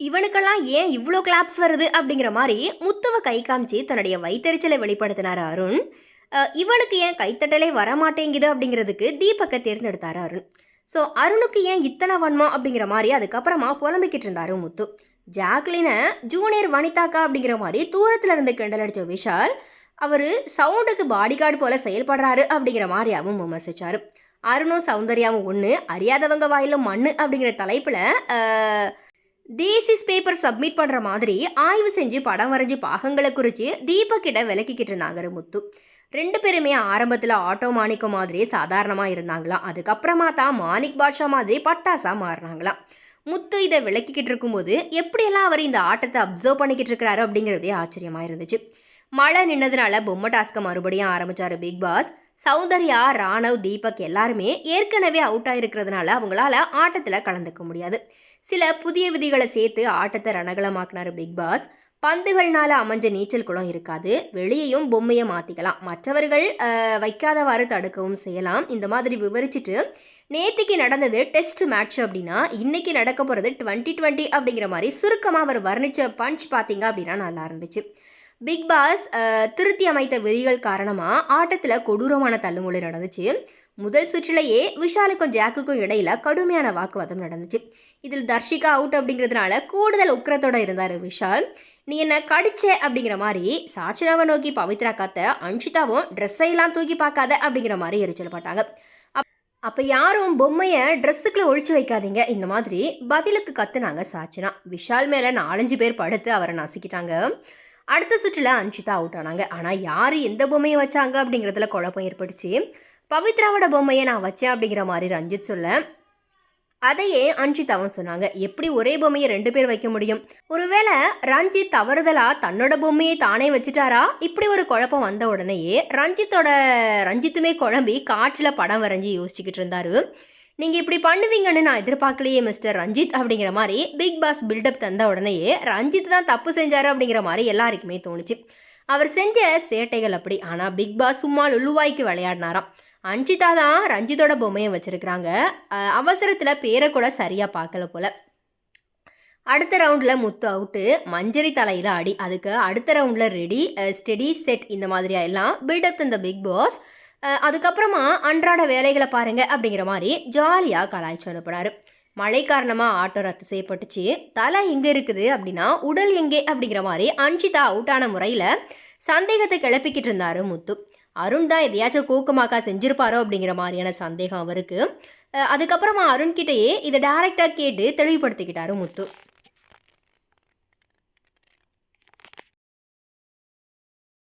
இவனுக்கெல்லாம் ஏன் இவ்வளோ கிளாப்ஸ் வருது அப்படிங்கிற மாதிரி முத்துவை கை காமிச்சு தன்னுடைய வைத்தறிச்சலை வெளிப்படுத்தினார் அருண். இவனுக்கு ஏன் கைத்தட்டலே வரமாட்டேங்குது அப்படிங்கிறதுக்கு தீபக்கை தேர்ந்தெடுத்தார் அருண். ஸோ அருணுக்கு ஏன் இத்தனை வன்மம் அப்படிங்கிற மாதிரி அதுக்கப்புறமா புலம்பிக்கிட்டு இருந்தாரு முத்து. ஜாக்லினை ஜூனியர் வனிதாக்கா அப்படிங்கிற மாதிரி தூரத்தில் இருந்து கிண்டல் அடித்த விஷால் அவர் சவுண்டுக்கு பாடிகார்டு போல செயல்படுறாரு அப்படிங்கிற மாதிரியாவும் விமர்சிச்சாரு. அருணும் சௌந்தர்யாவும் ஒன்று அறியாதவங்க வாயிலும் மண்ணு அப்படிங்கிற தலைப்பில் தேசிஸ் பேப்பர் சப்மிட் பண்ணுற மாதிரி ஆய்வு செஞ்சு படம் வரைஞ்சி பாகங்களை குறித்து தீபக்கிட்ட விளக்கிக்கிட்டு இருந்தாங்க முத்து. ரெண்டு பேருமே ஆரம்பத்தில் ஆட்டோ மாணிக்கம் மாதிரி சாதாரணமாக இருந்தாங்களாம் அதுக்கப்புறமா தான் மாணிக் பாட்ஷா மாதிரி பட்டாசாக மாறினாங்களாம் முத்து இதை விளக்கிக்கிட்டு இருக்கும்போது எப்படியெல்லாம் அவர் இந்த ஆட்டத்தை அப்சர்வ் பண்ணிக்கிட்டு இருக்கிறாரு அப்படிங்கிறதே ஆச்சரியமாக இருந்துச்சு. மழை நின்னதுனால பொம்மை டாஸ்க்கை மறுபடியும் ஆரம்பித்தார் பிக் பாஸ். சௌந்தர்யா ராணவ் தீபக் எல்லாருமே ஏற்கனவே அவுட் ஆகிருக்கிறதுனால அவங்களால ஆட்டத்தில் கலந்துக்க முடியாது. சில புதிய விதிகளை சேர்த்து ஆட்டத்தை ரணகலமாக்குனார் பிக் பாஸ். பந்துகள்னால அமைஞ்ச நீச்சல் குளம் இருக்காது. வெளியையும் பொம்மையை மாற்றிக்கலாம் மற்றவர்கள் வைக்காதவாறு தடுக்கவும் செய்யலாம். இந்த மாதிரி விவரிச்சுட்டு நேத்திக்கு நடந்தது டெஸ்ட் மேட்ச் அப்படின்னா இன்னைக்கு நடக்க போகிறது டுவெண்ட்டி டுவெண்ட்டி அப்படிங்கிற மாதிரி சுருக்கமாக அவர் வர்ணிச்ச பஞ்ச் பார்த்தீங்க அப்படின்னா நல்லா இருந்துச்சு. பிக் பாஸ் திருத்தி அமைத்த விதிகள் காரணமாக ஆட்டத்தில் கொடூரமான தள்ளுமுறை நடந்துச்சு. முதல் சுற்றிலேயே விஷாலுக்கும் ஜாக்குக்கும் இடையில கடுமையான வாக்குவாதம் நடந்துச்சு. இதில் தர்ஷிகா அவுட் அப்படிங்கிறதுனால கூடுதல் உக்கிரத்தோட இருந்தார் விஷால். நீ என்ன கடிச்ச அப்படிங்கிற மாதிரி சாட்சினாவை நோக்கி பவித்ரா காத்த அன்ஷிதாவும் ட்ரெஸ்ஸையெல்லாம் தூக்கி பார்க்காத அப்படிங்கிற மாதிரி எரிச்சல் பட்டாங்க. அப்போ யாரும் பொம்மையை ட்ரெஸ்ஸுக்குள்ளே ஒழிச்சு வைக்காதீங்க. இந்த மாதிரி பதிலுக்கு கத்துனாங்க சாச்சினா விஷால் மேலே நாலஞ்சு பேர் படுத்து அவரை நசுக்கிட்டாங்க. அடுத்த சுற்றில் அஞ்சிதா அவுட் ஆனாங்க. ஆனால் யார் எந்த பொம்மையை வச்சாங்க அப்படிங்கிறதுல குழப்பம் ஏற்பட்டுச்சு. பவித்ராவோட பொம்மையை நான் வச்சேன் அப்படிங்கிற மாதிரி ரஞ்சித் சொல்ல அதையே அன்ஷிதாவும் சொன்னாங்க. எப்படி ஒரே பொம்மையை ரெண்டு பேர் வைக்க முடியும்? ஒருவேளை ரஞ்சித் தவறுதலா தன்னோட பொம்மையை தானே வச்சுட்டாரா? இப்படி ஒரு குழப்பம் வந்த உடனேயே ரஞ்சித்தோட ரஞ்சித்துமே குழம்பி காற்றில் படம் வரைஞ்சி யோசிச்சுக்கிட்டு இருந்தாரு. நீங்கள் இப்படி பண்ணுவீங்கன்னு நான் எதிர்பார்க்கலையே மிஸ்டர் ரஞ்சித் அப்படிங்கிற மாதிரி பிக் பாஸ் பில்டப் தந்த உடனேயே ரஞ்சித் தான் தப்பு செஞ்சாரு அப்படிங்கிற மாதிரி எல்லாருக்குமே தோணுச்சு. அவர் செஞ்ச சேட்டைகள் அப்படி ஆனால் பிக் பாஸ் சும்மா லுல்லுவாய்க்கு விளையாடினாராம். அன்ஷிதா தான் ரஞ்சித்தோட பொம்மையை வச்சுருக்கிறாங்க. அவசரத்தில் பேரை கூட சரியாக பார்க்கல போல். அடுத்த ரவுண்டில் முத்து அவுட்டு மஞ்சரி தலையில் அடி. அதுக்கு அடுத்த ரவுண்டில் ரெடி ஸ்டெடி செட் இந்த மாதிரியா எல்லாம் பில்டப் தந்த பிக் பாஸ் அதுக்கப்புறமா அன்றாட வேலைகளை பாருங்கள் அப்படிங்கிற மாதிரி ஜாலியாக கலாய்ச்சி அனுப்புனார். மழை காரணமாக ஆட்டோ ரத்து செய்யப்பட்டுச்சு. தலை எங்கே இருக்குது அப்படின்னா உடல் எங்கே அப்படிங்கிற மாதிரி அன்ஷிதா அவுட்டான முறையில் சந்தேகத்தை கிளப்பிக்கிட்டு இருந்தாரு முத்து. அருண் தான் எதையாச்சும் கூக்கமாக்கா செஞ்சுருப்பாரோ அப்படிங்கிற மாதிரியான சந்தேகம் அவருக்கு. அதுக்கப்புறமா அருண்கிட்டயே இதை டேரெக்டாக கேட்டு தெளிவுபடுத்திக்கிட்டாரு முத்து.